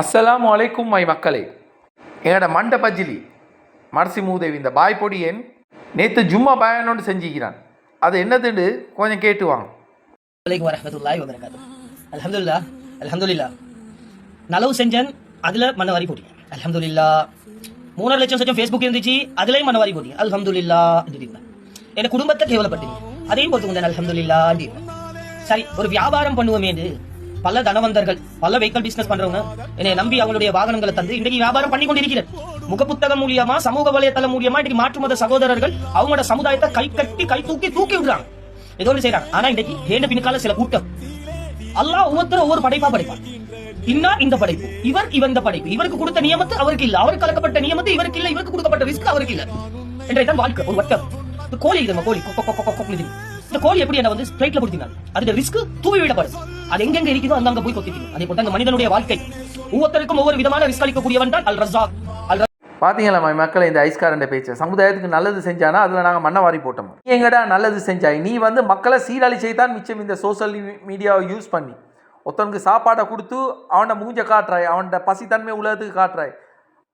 அஸ்ஸலாமு அலைக்கும் மை மக்களே. என்னோட மண்ட பஜ்ஜிலி மரசி மூதேவி இந்த பாய் பொடியன் நேற்று ஜும்மா பயனோடு செஞ்சுக்கிறான். அது என்னதுன்னு கொஞ்சம் கேட்டு வாங்க. வலைக்கும் வரமத்துல்லாஹி வபரகாத்து அல்ஹம்துலில்லா அல்ஹம்துலில்லா. நலவு செஞ்சேன் அதில் மண்ண வாரி போட்டீங்க அல்ஹம்துலில்லா. மூணரை லட்சம் சச்சம் ஃபேஸ்புக் இருந்துச்சு அதுலேயும் மண்ண வாரி போட்டீங்க அல்ஹம்துலில்லா என் குடும்பத்தை கேவலப்பட்டீங்க அதையும் பொறுத்துக்கொண்டேன் அல்ஹம்துலில்லா சரி ஒரு வியாபாரம் பண்ணுவோமேது பல தனவந்தர்கள் பல வெஹிக்கல் பிசினஸ் பண்றவங்க என்னை நம்பி அவங்களுடைய வாகனங்களை தந்து இன்றைக்கு வியாபாரம் பண்ணி கொண்டிருக்கிறேன் முகப்புத்தகம் மூலியமா சமூக வலைத்தளம் மூலியமா இன்னைக்கு மாற்று மத சகோதரர்கள் அவங்களோட சமுதாயத்தை கை கட்டி கை தூக்கி தூக்கி விடுறாங்க ஏதோ ஒன்று செய்யறாங்க ஆனா இன்னைக்கு ஏண்ட பின்னுக்கால சில கூட்டம் அல்லாஹ் ஒவ்வொருத்தரும் ஒவ்வொரு படைப்பா படைப்பான் இன்னார் இந்த படைப்பு இவர் இவன் இந்த படைப்பு இவருக்கு கொடுத்த நியமத்து அவருக்கு இல்ல அவருக்கு கலக்கப்பட்ட நியமத்து இவருக்கு இல்ல இவருக்கு கொடுக்கப்பட்ட ரிஸ்க் அவருக்கு இல்ல என்றைதான் வாழ்க்கை ஒரு வட்டம் இந்த கோழி இது கோழி இந்த கோழி எப்படி என்ன வந்து ஸ்ட்ரைட்ல கொடுத்தீங்க அதுக்கு ரிஸ்க் தூவி விடப்படுது அது எங்கெங்க இருக்குதோ அங்க அங்க போய் கொத்திட்டீங்க அதே போட்டு அந்த மனிதனுடைய வாழ்க்கை ஒவ்வொருத்தருக்கும் ஒவ்வொரு விதமான ரிஸ்க் அளிக்கக்கூடியவன் தான் அல் ரஸாக் அல் பார்த்தீங்களா மக்களை இந்த ஐஸ்காரண்ட பேச்சு? சமுதாயத்துக்கு நல்லது செஞ்சானா அதில் நாங்கள் மண்ணை வாரி போட்டோம். எங்கடா நல்லது செஞ்சாய்? நீ வந்து மக்களை சீரழிச்சை தான் மிச்சம் இந்த சோஷியல் மீடியாவை யூஸ் பண்ணி. ஒருத்தனுக்கு சாப்பாடை கொடுத்து அவனை மூஞ்ச காட்டுறாய் அவன்கிட்ட பசித்தன்மை உலகத்துக்கு காட்டுறாய்.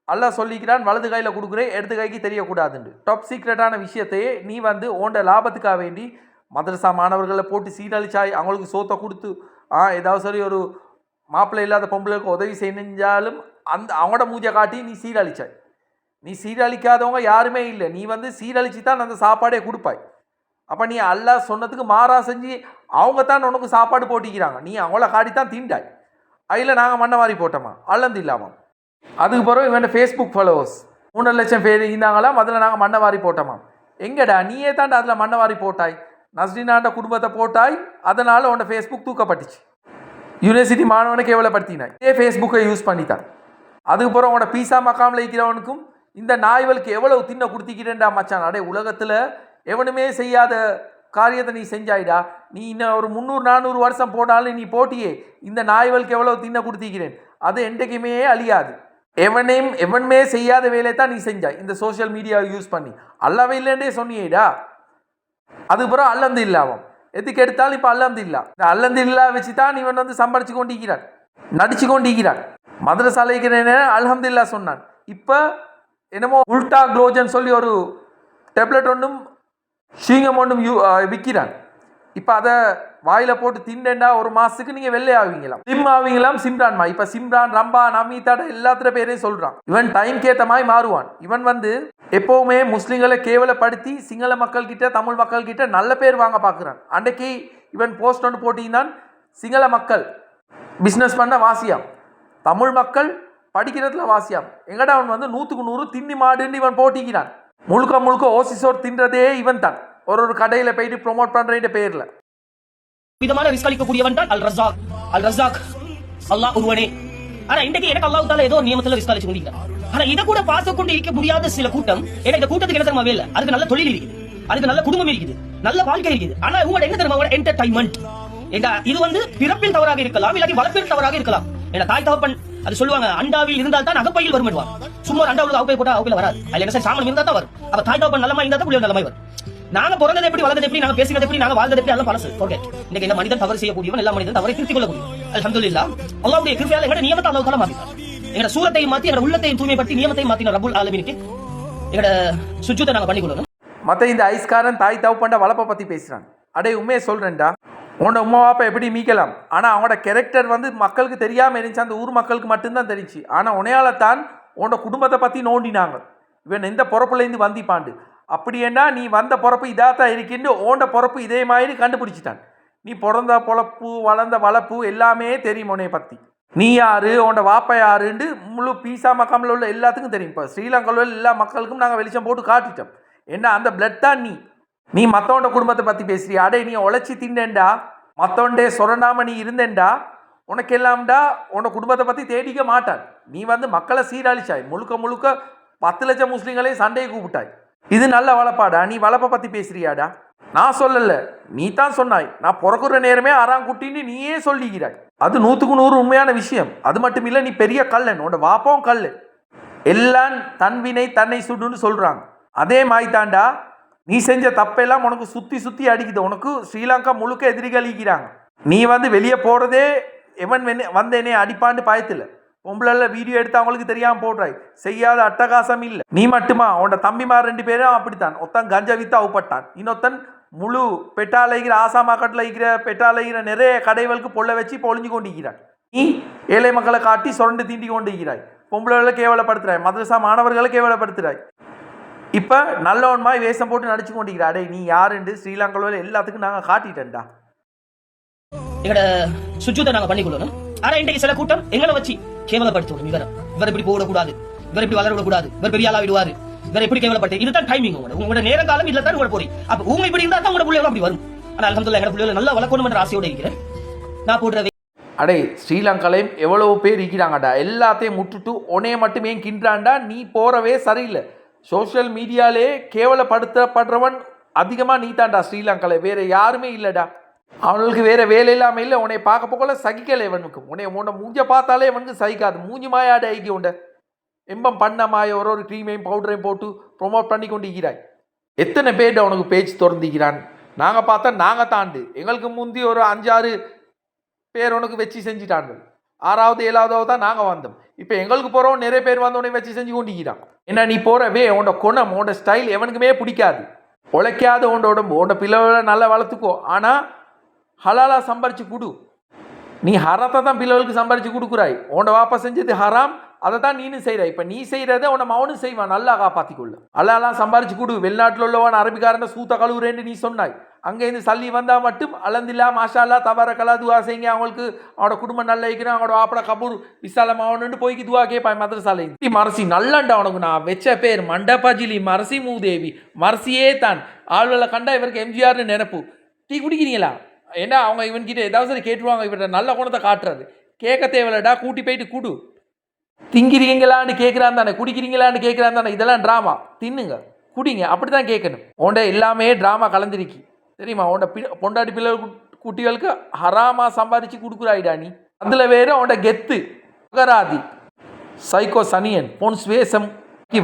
அல்லா சொல்லிக்கிறான் வலது கையில் கொடுக்குறேன் எடுத்து கைக்கு தெரியக்கூடாதுண்டு டாப் சீக்ரெட்டான விஷயத்தையே நீ வந்து ஓண்ட லாபத்துக்காக வேண்டி மதரசா மாணவர்களை போட்டு சீரழிச்சாய் அவங்களுக்கு சோத்தை கொடுத்து ஆ ஏதாவது சரி ஒரு மாப்பிள்ளை இல்லாத பொம்பளைக்கு உதவி செஞ்சாலும் அந்த அவங்களோட மூஜை காட்டி நீ சீரழிச்சாய். நீ சீரழிக்காதவங்க யாருமே இல்லை. நீ வந்து சீரழிச்சு தான் அந்த சாப்பாடே கொடுப்பாய். அப்போ நீ அல்லா சொன்னதுக்கு மாறா செஞ்சு அவங்க தான் உனக்கு சாப்பாடு போட்டிக்கிறாங்க. நீ அவங்கள காட்டி தான் தீண்டாய். அதில் நாங்கள் மண்ணை மாறி போட்டோமா? அல்லந்து இல்லாமல் அதுக்கு பிறகு இவன் ஃபேஸ்புக் ஃபாலோவர்ஸ் மூணு லட்சம் பேர் இருந்தாங்களாம் அதில் நாங்கள் மண்ணை வாரி போட்டோமா? எங்கடா நீயே தாண்டா அதில் மண்ணை வாரி போட்டாய்? நஸ்ரினாண்ட குடும்பத்தை போட்டாய் அதனால் உன்னோட ஃபேஸ்புக் தூக்கப்பட்டுச்சு. யூனிவர்சிட்டி மாணவனை கேவலப்படுத்தினாய் இதே ஃபேஸ்புக்கை யூஸ் பண்ணித்தான் அதுக்கப்புறம் உன்னோட பீஸா மக்காமில் இருக்கிறவனுக்கும் இந்த நாய்வலுக்கு எவ்வளவு தின்ன கொடுத்திக்கிறேன்டா மச்சான். அடே உலகத்தில் எவனுமே செய்யாத காரியத்தை நீ செஞ்சாய்டா. நீ இன்னும் ஒரு முந்நூறு நானூறு வருஷம் போனாலும் நீ போட்டியே இந்த நாய்வலுக்கு எவ்வளவு தின்ன கொடுத்திக்கிறேன்? அது என்றைக்குமே அழியாது. எவனையும் எவனுமே செய்யாத வேலையை தான் நீ செஞ்சாய். இந்த சோஷியல் மீடியாவை யூஸ் பண்ணி. அல்லவே இல்லைன்றே சொன்னியேடா. அதுக்கப்புறம் அல்லந்து இல்லாமல் எதுக்கு எடுத்தாலும் இப்போ அல்லந்து இல்லா. இந்த அல்லந்து இல்லா வச்சு தான் இவன் வந்து சம்பாரிச்சு கொண்டிருக்கிறான். நடிச்சு கொண்டிருக்கிறான். மதுரசாலைக்கிறேன் அல்ஹம்துல்லா சொன்னான். இப்போ என்னமோ உல்டா குளோஜன் சொல்லி ஒரு டேப்லெட் ஒன்றும் ஷீங்கம் ஒன்றும் யூ விற்கிறான் இப்போ அதை வாயில் போட்டு திண்டேண்டா ஒரு மாதத்துக்கு நீங்கள் வெள்ளை ஆவீங்களாம். சிம் ஆவீங்களாம் சிம்ரான்மா இப்போ சிம்ரான் ரம்பா நமிதாட எல்லாத்துல பேரையும் சொல்கிறான் இவன் டைம் கேத்த மாதிரி மாறுவான். இவன் வந்து எப்போவுமே முஸ்லிம்களை கேவலப்படுத்தி சிங்கள மக்கள் கிட்ட தமிழ் மக்கள் கிட்ட நல்ல பேர் வாங்க பார்க்குறான் அன்னைக்கு இவன் போஸ்ட் ஒன்று போட்டிருந்தான் சிங்கள மக்கள் பிஸ்னஸ் பண்ண வாசியாம். தமிழ் மக்கள் படிக்கிறதுல வாசியாம். எங்கடா அவன் வந்து நூற்றுக்கு நூறு திண்ணி மாடுன்னு இவன் போட்டிக்கிறான். முழுக்க முழுக்க ஓசிசோர் தின்றதே இவன் தான் ஒரு ஒரு கடையில் போயிட்டு ப்ரொமோட் பண்ணுற பேரில். விதமான ரிஸ்க் அளிக்கக்கூடியவன் தான் அல் ரசாக் அல் ரசாக் அல்லாஹ் ஒருவனே. ஆனா இன்றைக்கு எனக்கு அல்லாஹ் தால ஏதோ ஒரு நியமத்துல ரிஸ்க் அளிச்சு கொண்டிருக்கிறான் ஆனா இதை கூட பார்த்து கொண்டு இருக்க முடியாத சில கூட்டம் ஏன்னா இந்த கூட்டத்துக்கு என்ன தரமாவே வேலை? அதுக்கு நல்ல தொழில் இருக்குது. அதுக்கு நல்ல குடும்பம் இருக்குது. நல்ல வாழ்க்கை இருக்குது. ஆனா உங்களோட என்ன தெரியுமா என்டர்டைன்மெண்ட் ஏண்டா இது வந்து பிறப்பில் தவறாக இருக்கலாம் இல்லாட்டி வளர்ப்பில் தவறாக இருக்கலாம். ஏன்னா தாய் தகப்பன் அது சொல்லுவாங்க அண்டாவில் இருந்தால் தான் அகப்பையில் வரும் சும்மா ஒரு அண்டா உள்ள அகப்பை போட்டா அகப்பையில் வராது. அதுல என்ன சார் சாமன் இருந்தா தான் வரும். அப்ப தாய் தகப்பன் நல்லமா இருந்தா தான் புள்ளியோட வரும். நாங்க பிறந்தது எப்படி வளர்ந்தது எப்படி நாங்க பேசுறது எப்படி நாங்க வாழ்ந்தது எப்படி எல்லாம் பழசு. ஓகே இன்னைக்கு இந்த மனிதன் தவறு செய்யக்கூடியவன் எல்லா மனிதன் தவறை திருத்திக் கொள்ளக்கூடிய அல்ஹம்துலில்லாஹ் அல்லாவுடைய கிருபையால எங்க நியமத்தை அல்லாஹ் தஆலா மாத்திட்டான். எங்க சூரத்தையும் மாத்தி எங்க உள்ளத்தையும் தூய்மைப்படுத்தி நியமத்தையும் மாத்தின ரபுல் ஆலமினுக்கு எங்க சுஜூத்தை நாங்க பண்ணி கொள்ளணும் மற்ற இந்த ஐஸ்காரன் தாய் தவப்பண்ட வளப்பை பற்றி பேசுகிறான் அடே உண்மையை சொல்கிறேன்டா உன்னோட உமா பாப்பா எப்படி மீக்கலாம்? ஆனால் அவனோட கேரக்டர் வந்து மக்களுக்கு தெரியாமல் இருந்துச்சு. அந்த ஊர் மக்களுக்கு மட்டும்தான் தெரிஞ்சு ஆனால் உனையால தான் உன்னோட குடும்பத்தை பற்றி நோண்டினாங்க. இவன் எந்த பொறப்புலேருந்து வந்திப்பாண்டு அப்படி நீ வந்த பிறப்பு இதாக தான் இருக்கின்னு ஓண்ட பிறப்பு இதே மாதிரி கண்டுபிடிச்சிட்டான். நீ பிறந்த பொழப்பு வளர்ந்த வளர்ப்பு எல்லாமே தெரியும் உனைய பற்றி நீ யாரு உன்னோட வாப்பா யாருன்ட்டு முழு பீசா மக்காமில் உள்ள எல்லாத்துக்கும் தெரியும். இப்போ ஸ்ரீலங்காவில் உள்ள எல்லா மக்களுக்கும் நாங்கள் வெளிச்சம் போட்டு காட்டிட்டோம். என்ன அந்த பிளட் தான் நீ? நீ மற்றவன்ட குடும்பத்தை பற்றி பேசுறியா? அடே நீ உழைச்சி தின்னேன்டா மற்றவன்டே சொரணாமல் நீ இருந்தேன்டா உனக்கு எல்லாம்டா உன்னோட குடும்பத்தை பற்றி தேடிக்க மாட்டான். நீ வந்து மக்களை சீரழிச்சாய். முழுக்க முழுக்க பத்து லட்சம் முஸ்லீம்களையும் சண்டையை கூப்பிட்டாய். இது நல்ல வளப்பாடா நீ வளப்பை பற்றி பேசுறியாடா? நான் சொல்லலை. நீ தான் சொன்னாய். நான் பிறக்குற நேரமே அறாங்குட்டின்னு நீயே சொல்லிக்கிறாய். அது நூற்றுக்கு நூறு உண்மையான விஷயம். அது மட்டும் இல்லை நீ பெரிய கல்லன் உன்னோட வாப்பம் கல் எல்லாம் தன்வினை தன்னை சுடுன்னு சொல்கிறாங்க அதே மாதிரி தாண்டா நீ செஞ்ச தப்பெல்லாம் உனக்கு சுற்றி சுற்றி அடிக்குது. உனக்கு ஸ்ரீலங்கா முழுக்க எதிரிகளிக்கிறாங்க நீ வந்து வெளியே போகிறதே எவன் வென்னு வந்தேனே அடிப்பான்னு பயத்தில். பொம்பளை வீடியோ எடுத்து அவங்களுக்கு தெரியாமல் போடுறாய். செய்யாத அட்டகாசம் இல்லை. நீ மட்டுமா? உன்னோட தம்பிமார் ரெண்டு பேரும் அப்படித்தான். ஒருத்தன் கஞ்சா வித்து அவுப்பட்டான். இன்னொருத்தன் முழு பெட்டாலைகிற ஆசா மார்க்கெட்டில் இருக்கிற பெட்டாலைகிற நிறைய கடைகளுக்கு பொல்ல வச்சு பொழிஞ்சு கொண்டிருக்கிறாய் நீ ஏழை மக்களை காட்டி சுரண்டு தீண்டி கொண்டிருக்கிறாய். பொம்பளைகளை கேவலப்படுத்துறாய். மதரசா மாணவர்களை கேவலப்படுத்துறாய். இப்போ நல்லவன்மாய் வேஷம் போட்டு நடிச்சு கொண்டிருக்கிற அடே நீ யாருண்டு ஸ்ரீலங்காவில் எல்லாத்துக்கும் நாங்கள் காட்டிட்டேன்டா. எங்களோட சுஜூத்தை நாங்கள் பண்ணிக்கொள்ளணும் ஆனால் இன்றைக்கு சில கூட்டம் எங்களை வச்சு கேவலப்படுத்துவோம் இவரை இவர் இப்படி போடக்கூடாது இவர் இப்படி வளர விடக்கூடாது இவர் பெரிய ஆளா விடுவாரு இவர் எப்படி கேவலப்படுத்த இதுதான் டைமிங் உங்களோட. உங்களோட நேர காலம் இதுல தான் உங்களோட போறீங்க அப்ப உங்க இப்படி இருந்தா தான் உங்களோட பிள்ளைகள் அப்படி வரும். ஆனா அலமதுல்லா எங்க பிள்ளைகளை நல்லா வளர்க்கணும் என்ற ஆசையோட இருக்கிறேன். நான் போடுற அடே ஸ்ரீலங்காலையும் எவ்வளவு பேர் இருக்கிறாங்கடா. எல்லாத்தையும் முட்டுட்டு உனைய மட்டுமே கின்றாண்டா நீ போறவே சரியில்லை. சோஷியல் மீடியாலே கேவலப்படுத்தப்படுறவன் அதிகமாக நீ தாண்டா ஸ்ரீலங்காவில் வேற யாருமே இல்லைடா. அவனுக்கு வேறு வேலை இல்லாமல் இல்லை உன்னை பார்க்க போகல சகிக்கலை இவனுக்கு. உன்னை உன்னை மூஞ்ச பார்த்தாலே இவனுக்கு சகிக்காது. மூஞ்சி மாயாட ஐக்கிய உண்ட எம்பம் பண்ண மாய ஒரு ஒரு க்ரீமையும் பவுடரையும் போட்டு ப்ரொமோட் பண்ணி கொண்டு இருக்கிறாய் எத்தனை பேர் உனக்கு பேச்சு திறந்திக்கிறான் நாங்கள் பார்த்தா நாங்கள் தாண்டு. எங்களுக்கு முந்தி ஒரு அஞ்சாறு பேர் உனக்கு வச்சு செஞ்சுட்டாங்க ஆறாவது ஏழாவதாவது தான் நாங்கள் வந்தோம். இப்போ எங்களுக்கு போகிறோம் நிறைய பேர் வந்து வச்சு செஞ்சு கொண்டிக்கிறான் என்ன நீ போகிறவே உன்னோட குணம் உன்னோட ஸ்டைல் எவனுக்குமே பிடிக்காது. உழைக்காத உன்னோட உடம்பு. உன்னோட பிள்ளைகளை நல்லா வளர்த்துக்கோ. ஆனால் ஹலாலாக சம்பாரிச்சு கொடு. நீ ஹரத்தை தான் பிள்ளைகளுக்கு சம்பாரிச்சு கொடுக்குறாய். உன்னோட வாப்பா செஞ்சது ஹராம் அதை தான் நீனும் செய்கிற இப்போ நீ செய்கிறத உன்னை மௌனும் செய்வான். நல்லா காப்பாற்றிக்கொள்ள அல்லாலாம் சம்பாரிச்சு கொடு. வெளிநாட்டில் உள்ளவன் அரபிக்காரன் சூத்த கழுவுறேன்னு நீ சொன்னாய். அங்கேருந்து சல்லி வந்தால் மட்டும் அலந்தில்லா மாஷாலா தவற கலா துவா செய்யுங்க. அவங்களுக்கு அவனோட குடும்பம் நல்லா இருக்கிறான் அவனோட வாப்பட கபூர் விசாலமாவணுன்னு போய்க்கு துவா கேட்பான் மதரசாலை நீ மரசி நல்லண்டா உனக்கு. நான் வச்ச பேர் மண்டபாஜிலி மரசி மூதேவி. மரசியே தான். ஆள்களை கண்டா இவருக்கு எம்ஜிஆர்னு நினப்பு. டீ குடிக்கிறீங்களா? ஏன்னா அவங்க இவன்கிட்ட ஏதாவது சரி கேட்டுருவாங்க இவர்கிட்ட நல்ல குணத்தை காட்டுறது கேட்க தேவையில்லடா கூட்டி போயிட்டு குடு. திங்கிறீங்களான்னு கேட்குறான் தானே குடிக்கிறீங்களான்னு கேட்குறான் தானே இதெல்லாம் ட்ராமா தின்னுங்க குடிங்க அப்படி தான் கேட்கணும். உன்ட எல்லாமே ட்ராமா கலந்துருக்கி. தெரியுமா உன்ட பி பொண்டாட்டி பிள்ளை குட்டிகளுக்கு ஹராமா சம்பாதிச்சு கொடுக்குறாயிடா நீ. அதில் வேறு உன்ட கெத்து அகராதி சைக்கோ சனியன் பொன் வேஷம்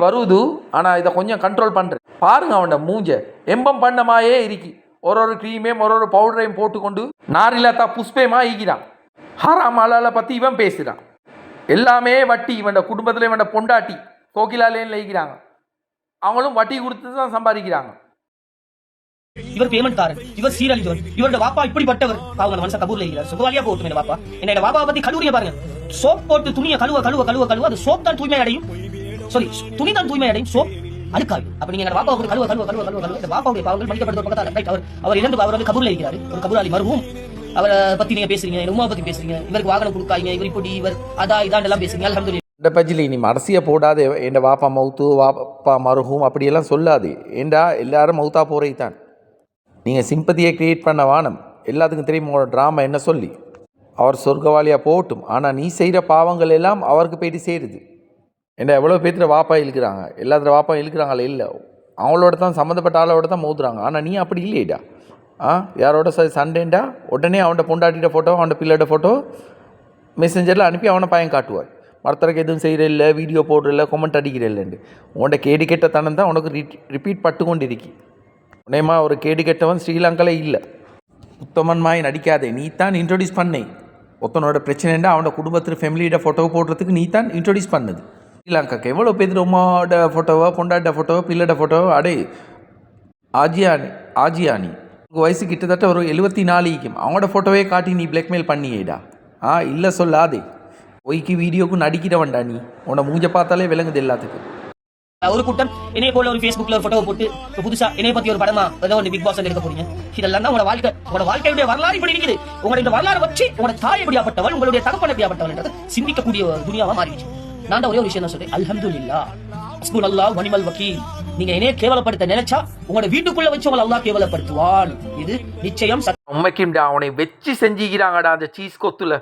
வருது ஆனால் இதை கொஞ்சம் கண்ட்ரோல் பண்ணுறேன் பாருங்க அவனோட மூஞ்ச எம்பம் பண்ணமாயே இருக்கி. ஒரு ஒரு க்ரீமையும் ஒரு ஒரு பவுடரையும் போட்டுக்கொண்டு நாரிலாத்தா புஷ்பேமா ஈகிறான். ஹராம் அலால பற்றி இவன் பேசுகிறான் எல்லாமே வட்டி இவன் குடும்பத்தில் இவன் பொண்டாட்டி கோகிலாலேன்னு ஈகிறாங்க. அவங்களும் வட்டி கொடுத்து தான் சம்பாதிக்கிறாங்க. இவர் பேமெண்ட் காரன் இவர் சீரழிஜோன் இவரோட வாப்பா இப்படிப்பட்டவர். அவங்க மனசை கபூர்ல இருக்கிறார் சுகவாலியா போட்டும் என்ன வாப்பா. என்னோட வாப்பா பத்தி கழுவுறிய பாருங்க. சோப் போட்டு துணியை கழுவ கழுவ கழுவ கழுவ அது சோப் தான் தூய்மை அடையும் சாரி துணி தான் தூய்மை அடையும் சோப் அழுக்காது அப்ப நீங்க எங்க வாப்பா கழுவ கழுவ கழுவ கழுவ கழுவ. இந்த பாப்பாவுடைய பாவங்கள் மன்னிக்கப்படுத்த பக்கத்தால ரைட் அவர் அவர் இறந்து அவர் வந்து கபூர்ல இருக்கிறாரு. ஒரு கபூராளி மருவும். அவரை பத்தி நீங்க பேசுறீங்க என் உமா பத்தி பேசுறீங்க இவருக்கு வாகனம் கொடுக்காங்க இவர் இப்படி இவர் அதா இதான் எல்லாம் பேசுறீங்க. அல்ஹம்துலில்லாஹ். இந்த பஜ்ஜிலி நீ அரசியை போடாதே. என் வாப்பா மவுத்து வாப்பா மருகும் அப்படியெல்லாம் சொல்லாது. ஏண்டா எல்லாரும் மவுத்தா போறே தான் நீங்கள் சிம்பத்தியை கிரியேட் பண்ண வானம். எல்லாத்துக்கும் தெரியும் உங்களோட ட்ராமா என்ன சொல்லி. அவர் சொர்க்கவாளியாக போகட்டும். ஆனால் நீ செய்கிற பாவங்கள் எல்லாம் அவருக்கு போயிட்டு சேருது. ஏண்டா எவ்வளோ பேர்த்துல வாப்பா இழுக்கிறாங்க? எல்லாத்துல வாப்பா இழுக்கிறாங்களே? இல்லை. அவங்களோட தான் சம்மந்தப்பட்ட ஆளோட தான் மோதுறாங்க. ஆனால் நீ அப்படி இல்லையேடா. ஆ? யாரோட ச சண்டேண்டா? உடனே அவன்கிட்ட பொண்டாட்டிகிட்ட ஃபோட்டோ அவன்கிட்ட பிள்ளையோட ஃபோட்டோ மெசேஞ்சரில் அனுப்பி அவனை பையன் காட்டுவார். மரத்தருக்கு எதுவும் செய்கிற இல்லை வீடியோ போடுறல கொமெண்ட் அடிக்கிற இல்லைண்டு உன்ட கேடு கெட்ட தனம் தான் உனக்கு ரிப்பீட் பட்டு கொண்டு இருக்கி உனேமா ஒரு கேடு கெட்டவன் ஸ்ரீலங்காவில் இல்லை. உத்தமன் மாய் நடிக்காதே நீ தான் இன்ட்ரொடியூஸ் பண்ணே. ஒருத்தனோட பிரச்சனைண்டா அவனோட குடும்பத்தில் ஃபேமிலியோட ஃபோட்டோ போடுறதுக்கு நீ தான் இன்ட்ரொடியூஸ் பண்ணுது. ஸ்ரீலங்காக்கு எவ்வளோ பேர் உமாவோட ஃபோட்டோவோ பொண்டாட்ட ஃபோட்டோவோ பில்லட ஃபோட்டோவோ அடே ஆஜியானி ஆஜியானி உங்கள் வயசு கிட்டத்தட்ட ஒரு எழுபத்தி நாலுக்கும் அவனோட ஃபோட்டோவே காட்டி நீ பிளாக்மெயில் பண்ணியேடா ஆ இல்லை சொல்லாதே ஒய்க்கு வீடியோக்கும் நடிக்கிறவன்டா நீ உன்னை மூஞ்ச பார்த்தாலே விளங்குது எல்லாத்துக்கும் ஒரு கூட்டம் என்னைய போல ஒரு ஃபேஸ்புக்ல ஒரு போட்டோ போட்டு புதுசா என்னைய பத்தி ஒரு படமா ஏதோ ஒரு பிக் பாஸ் எடுக்க போறீங்க இதெல்லாம் தான் உங்களோட வாழ்க்கை உங்களோட வாழ்க்கையுடைய வரலாறு இப்படி இருக்குது உங்களோட இந்த வரலாறு வச்சு உங்களோட தாய் எப்படியாப்பட்டவள் உங்களுடைய தகப்பன் எப்படியாப்பட்டவள் சிந்திக்கக்கூடிய துணியாவா மாறிடுச்சு. நான் ஒரே ஒரு விஷயம் தான் சொல்றேன். அல்ஹம்துலில்லா. அஸ்புல் அல்லா வனிமல் வக்கீல். நீங்க என்னைய கேவலப்படுத்த நினைச்சா உங்களோட வீட்டுக்குள்ள வச்சு உங்களை அல்லா கேவலப்படுத்துவான். இது நிச்சயம் உண்மைக்கும்டா அவனை வச்சு செஞ்சுக்கிறாங்கடா அந்த சீஸ் கொத்துல.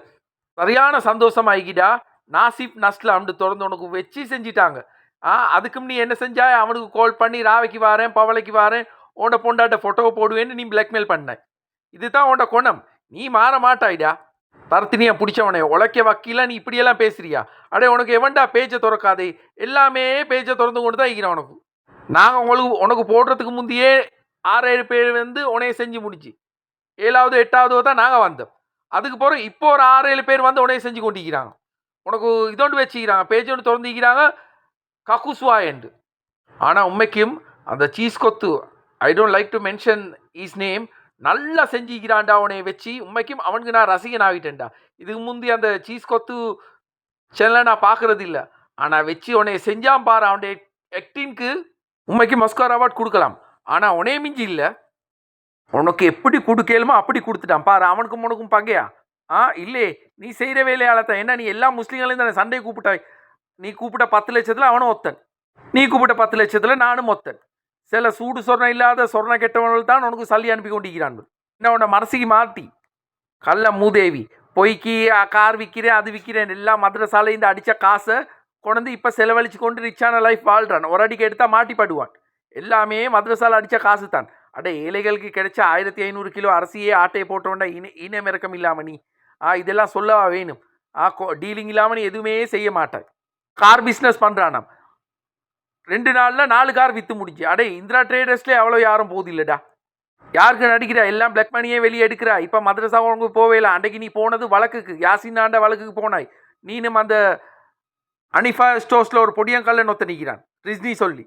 சரியான சந்தோஷம் ஆகிக்கிட்டா நாசிப் நஸ்ல அண்டு திறந்து உனக்கு வச்சு செஞ்சிட்டாங்க. ஆ அதுக்கும் நீ என்ன செஞ்சா அவனுக்கு கால் பண்ணி ராவைக்கு வாரேன் பவளைக்கு வாரேன் உன்னோட பொண்டாட்ட ஃபோட்டோ போடுவேன்னு நீ பிளாக்மெயில் பண்ண. இதுதான் உன்னோட குணம். நீ மாற மாட்டாய்டா. பரத்தினியா பிடிச்சவனே உழைக்க வக்கீல நீ இப்படியெல்லாம் பேசுறியா? அடே உனக்கு எவன்டா பேச்சை திறக்காதே? எல்லாமே பேச்சை திறந்து கொண்டு தான் இருக்கிறேன் உனக்கு. நாங்கள் உங்களுக்கு உனக்கு போடுறதுக்கு முந்தையே ஆறு பேர் வந்து உனைய செஞ்சு முடிச்சு. ஏழாவது எட்டாவது தான் நாங்கள் வந்தோம். அதுக்கு பிறகு இப்போ ஒரு ஆறு ஏழு பேர் வந்து உனைய செஞ்சு கொண்டிருக்கிறாங்க. உனக்கு இதோண்டு வச்சுக்கிறாங்க பேஜ் ஒன்று திறந்துக்கிறாங்க கக்குஸ்வா என்று. ஆனால் உண்மைக்கும் அந்த சீஸ் கொத்து I don't like to mention his name நல்லா செஞ்சுக்கிறான்டா அவனை வச்சு. உண்மைக்கும் அவனுக்கு நான் ரசிகன் ஆகிட்டேன்டா. இதுக்கு முந்தி அந்த சீஸ் கொத்து சேனலை நான் பார்க்கறது இல்லை. ஆனால் வச்சு உன்னை செஞ்சான் பாரு. அவனுடைய ஆக்டிங்க்கு உண்மைக்கு மஸ்கார் அவார்ட் கொடுக்கலாம். ஆனால் உனே மிஞ்சி இல்லை. உனக்கு எப்படி கொடுக்கலுமோ அப்படி கொடுத்துட்டான். பாரு அவனுக்கும் உனக்கும் பங்கையா ஆ இல்லை நீ செய்கிற வேலையால தான் என்ன நீ எல்லா முஸ்லீம்களையும் தானே சண்டை கூப்பிட்டாய் நீ கூப்பிட்ட பத்து லட்சத்தில் அவனும் ஒத்தன். நீ கூப்பிட்ட பத்து லட்சத்தில் நானும் ஒத்தன். சில சூடு சொர்ணம் இல்லாத சொர்ணம் கெட்டவர்கள் தான் உனக்கு சளி அனுப்பி கொண்டிருக்கிறார்கள். என்ன உன்னை மனசுக்கு மாற்றி கல்ல மூதேவி பொய்க்கு கார் விற்கிறேன் அது விற்கிறேன் எல்லா மதுரசாலையும் அடித்த காசை கொண்டு இப்போ செலவழிச்சு கொண்டு ரிச்சான லைஃப் வாழ்கிறான் ஒரு அடிக்கு எடுத்தால் மாட்டிப்படுவான். எல்லாமே மதுரசாலை அடித்த காசு தான். அட ஏழைகளுக்கு கிடைச்ச ஆயிரத்தி ஐநூறு கிலோ அரிசியே ஆட்டையை போட்டோண்டா இன இனமிறக்கம் இல்லாமல் நீ. ஆ இதெல்லாம் சொல்லவா வேணும்? ஆ கோ டீலிங் இல்லாமல் நீ எதுவுமே செய்ய மாட்டேன் கார் பிஸ்னஸ் பண்ணுறானாம் ரெண்டு நாளில் நாலு கார் விற்று முடிஞ்சு அடே இந்திரா ட்ரேடர்ஸ்லேயே அவ்வளோ யாரும் போகுது இல்லைடா யாருக்கு நடிக்கிறா எல்லாம் பிளாக் மணியே வெளியே எடுக்கிறா. இப்போ மதரசா உனக்கு போவே இல்லை. அன்றைக்கு நீ போனது வழக்குக்கு. யாசின் ஆண்ட வழக்குக்கு போனாய். நீனும் அந்த அனிஃபா ஸ்டோர்ஸில் ஒரு பொடியங்கல்லன் ஒத்த நிற்கிறான் ரிஸ்னி சொல்லி.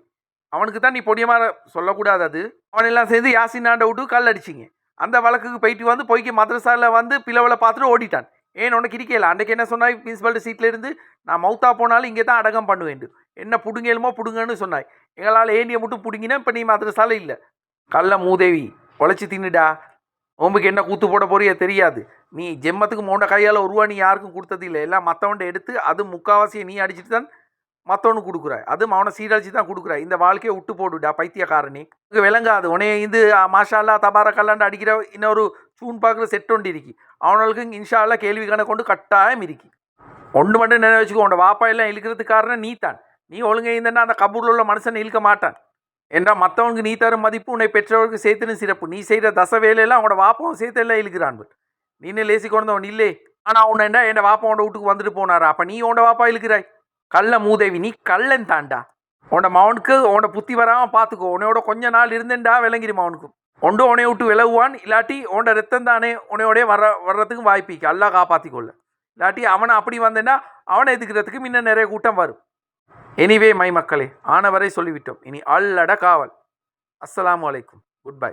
அவனுக்கு தான் நீ பொடியமாக சொல்லக்கூடாது அது. அவனெல்லாம் சேர்ந்து யாசின் ஆண்ட விட்டு கல் அடிச்சிங்க. அந்த வழக்குக்கு போயிட்டு வந்து போய்க்கு மதரசாவில் வந்து பிளவில் பார்த்துட்டு ஓடிட்டான். ஏன் உனக்கு இருக்கல? அன்றைக்கு என்ன சொன்னாய்? பிரின்ஸிபாலிட்டி சீட்லேருந்து நான் மவுத்தா போனாலும் இங்கே தான் அடகம் பண்ண வேண்டும் என்ன பிடுங்கலுமோ பிடுங்கன்னு சொன்னாய். எங்களால் ஏனியை மட்டும் பிடுங்கினா இப்போ நீ மதரசால இல்லை. கல்ல மூதேவி குழச்சி தின்னுடா. உம்புக்கு என்ன கூத்து போட போறியே தெரியாது. நீ ஜெம்மத்துக்கு மோண்ட கையால் உருவா நீ யாருக்கும் கொடுத்தது எல்லாம் மற்றவன்ட்ட எடுத்து அது முக்காவாசியை நீ அடிச்சுட்டு தான் மற்றவனுக்கு கொடுக்குறாய். அதுவும் அவனை சீரழிச்சு தான் கொடுக்குறாய். இந்த வாழ்க்கையை விட்டு போடுடா பைத்தியக்காரனி. இங்கே விளங்காது. உனைய இது மாஷாலா தபார கல்லாண்டு அடிக்கிற இன்னொரு சூன் பார்க்குற செட் ஒன்று இருக்கு. அவனுக்கு இன்ஷால்லா கேள்வி கணக்கு கொண்டு கட்டாயம் இருக்கு. ஒன்று மட்டும் நினைவு வச்சுக்கோ. உன்னோட வாப்பாயெல்லாம் இழுக்கிறதுக்கு காரணம் நீ தான் நீ ஒழுங்கா இருந்தேன்னா அந்த கபூரில் உள்ள மனுஷன் இழுக்க மாட்டான். என்றால் மற்றவனுக்கு நீ தரும் மதிப்பு உன்னை பெற்றவருக்கு சேர்த்துன்னு சிறப்பு. நீ செய்கிற தச வேலையெல்லாம் அவனோட வாப்பாவும் சேர்த்து எல்லாம் இழுக்கிறான் நீனே லேசி கொண்டவன் இல்லை. ஆனால் உன்னை என்ன என் வாப்பா உன்னோட வீட்டுக்கு வந்துட்டு போனாரா? அப்போ நீ உன்னோட வாப்பா இழுக்கிறாய். கள்ள மூதேவி நீ கள்ளன் தாண்டா. உன மவனுக்கு உன புத்தி வராமல் பார்த்துக்கோ உனையோட கொஞ்ச நாள் இருந்தேன்டா விளங்கிரு அவனுக்கு ஒன்று உனைய விட்டு விலகுவான். இல்லாட்டி உன்னோட ரத்தம் தானே உனையோடய வர வர்றதுக்கும் வாய்ப்பிக்கு அல்லா காப்பாற்றிக்கொள்ள இல்லாட்டி அவனை அப்படி வந்தேன்னா அவனை எதுக்கிறதுக்கு முன்ன நிறைய கூட்டம் வரும். எனிவே மை மக்களே ஆனவரை சொல்லிவிட்டோம். இனி அல்லட காவல். அஸ்ஸலாமு வலைக்கும் குட் பை